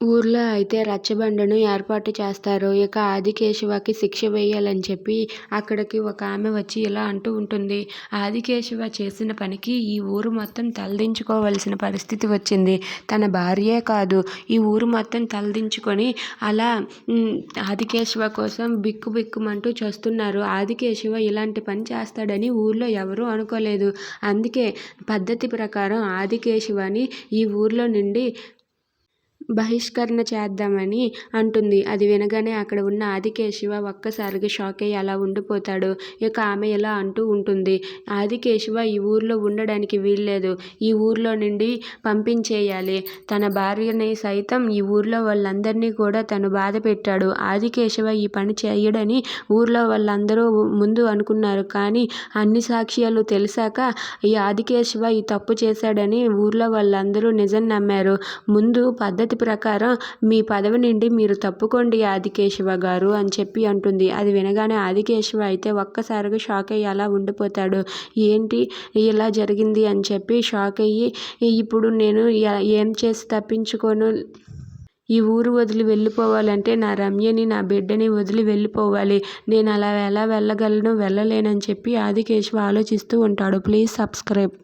ఊర్లో అయితే రచ్చబండను ఏర్పాటు చేస్తారు. ఇక ఆదికేశవకి శిక్ష వేయాలని చెప్పి అక్కడికి ఒక ఆమె వచ్చి ఇలా అంటూ ఉంటుంది. ఆదికేశవ చేసిన పనికి ఈ ఊరు మొత్తం తలదించుకోవలసిన పరిస్థితి వచ్చింది. తన భార్యే కాదు ఈ ఊరు మొత్తం తలదించుకొని అలా ఆదికేశవ కోసం బిక్కు బిక్కుమంటూ చస్తున్నారు. ఆదికేశవ ఇలాంటి పని చేస్తాడని ఊర్లో ఎవరూ అనుకోలేదు. అందుకే పద్ధతి ప్రకారం ఆదికేశవని ఈ ఊర్లో నుండి బహిష్కరణ చేద్దామని అంటుంది. అది వినగానే అక్కడ ఉన్న ఆదికేశవ ఒక్కసారిగా షాక్ అయ్యి అలా ఉండిపోతాడు. ఇక ఆమె ఇలా అంటూ ఉంటుంది. ఆదికేశవ ఈ ఊర్లో ఉండడానికి వీల్లేదు. ఈ ఊర్లో నుండి పంపించేయాలి. తన భార్యని సైతం ఈ ఊర్లో వాళ్ళందరినీ కూడా తను బాధపెట్టాడు. ఆదికేశవ ఈ పని చేయడని ఊర్లో వాళ్ళందరూ ముందు అనుకున్నారు. కానీ అన్ని సాక్ష్యాలు తెలిసాక ఈ ఆదికేశవ ఈ తప్పు చేశాడని ఊర్లో వాళ్ళందరూ నిజం నమ్మారు. ముందు పద్ధతి ప్రకారం మీ పదవి నుండి మీరు తప్పుకోండి ఆదికేశవ గారు అని చెప్పి అంటుంది. అది వినగానే ఆదికేశవ అయితే ఒక్కసారిగా షాక్ అయ్యి అలా ఉండిపోతాడు. ఏంటి ఇలా జరిగింది అని చెప్పి షాక్ అయ్యి ఇప్పుడు నేను ఏం చేసి తప్పించుకోను ఈ ఊరు వదిలి వెళ్ళిపోవాలంటే నా రమ్యని నా బిడ్డని వదిలి వెళ్ళిపోవాలి. నేను అలా ఎలా వెళ్ళగలను వెళ్ళలేనని చెప్పి ఆదికేశవ ఆలోచిస్తూ ఉంటాడు. Please subscribe